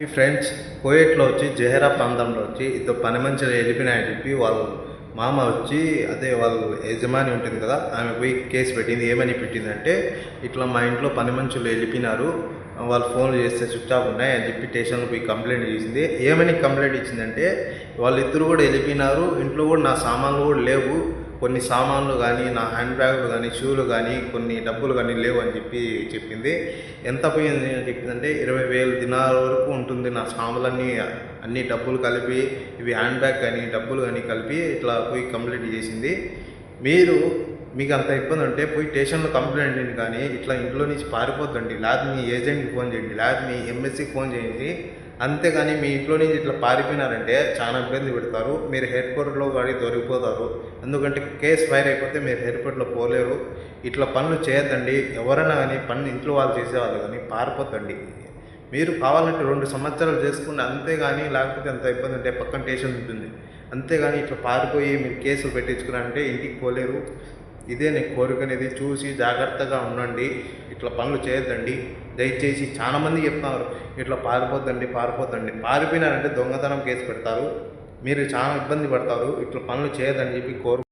ఈ ఫ్రెండ్స్ కోయేట్లో వచ్చి జహరా ప్రాంతంలో వచ్చి ఇద్దరు పని మంచిగా వెళ్ళిపోయినాయని చెప్పి వాళ్ళ మామ వచ్చి అదే వాళ్ళ యజమాని ఉంటుంది కదా ఆమె పోయి కేసు పెట్టింది. ఏమని పెట్టిందంటే ఇట్లా మా ఇంట్లో పని మనుషులు వెళ్ళిపోయినారు వాళ్ళు ఫోన్లు చేస్తే స్విచ్ ఆఫ్ ఉన్నాయి అని చెప్పి స్టేషన్లో పోయి కంప్లైంట్ చేసింది. ఏమని కంప్లైంట్ ఇచ్చిందంటే వాళ్ళిద్దరు కూడా వెళ్ళిపోయినారు ఇంట్లో కూడా నా సామాన్లు కూడా లేవు కొన్ని సామాన్లు కానీ నా హ్యాండ్ బ్యాగులు కానీ షూలు కానీ కొన్ని డబ్బులు కానీ లేవు అని చెప్పి చెప్పింది. ఎంత పోయింది అని చెప్పిందంటే ఇరవై వేలు దినాల వరకు ఉంటుంది నా సామాన్లన్నీ అన్ని డబ్బులు కలిపి ఇవి హ్యాండ్ బ్యాగ్ కానీ డబ్బులు కానీ కలిపి ఇట్లా పోయి కంప్లైంట్ చేసింది. మీరు మీకు అంత ఇబ్బంది ఉంటే పోయి స్టేషన్లో కంప్లైంట్ చేయండి కానీ ఇట్లా ఇంట్లో నుంచి పారిపోద్దండి. లేదా మీ ఏజెంట్కి ఫోన్ చేయండి. లేదా మీ ఎంఎస్సికి ఫోన్ చేయండి. అంతేగాని మీ ఇంట్లో నుంచి ఇట్లా పారిపోయినారంటే చాలా ఇబ్బంది పెడతారు. మీరు ఎయిర్పోర్ట్లో కానీ దొరికిపోతారు. ఎందుకంటే కేసు ఫైర్ అయిపోతే మీరు ఎయిర్పోర్ట్లో పోలేరు. ఇట్లా పనులు చేయొద్దండి. ఎవరైనా కానీ పనులు ఇంట్లో వాళ్ళు చేసేవాళ్ళు కానీ పారిపోతండి. మీరు కావాలంటే రెండు సంవత్సరాలు చేసుకుని అంతేగాని లేకపోతే అంత ఇబ్బంది ఉంటే పక్కన స్టేషన్ ఉంటుంది. అంతేగాని ఇట్లా పారిపోయి మీరు కేసులు పెట్టించుకున్నారంటే ఇంటికి పోలేరు. ఇదే నేను కోరికనేది. చూసి జాగ్రత్తగా ఉండండి. ఇట్లా పనులు చేయొద్దండి. దయచేసి చాలామంది చెప్తున్నారు. ఇట్లా పారిపోద్దండి పారిపోద్దండి. పారిపోయినారంటే దొంగతనం కేసు పెడతారు. మీరు చాలా ఇబ్బంది పడతారు. ఇట్లా పనులు చేయొద్దని చెప్పి కోరు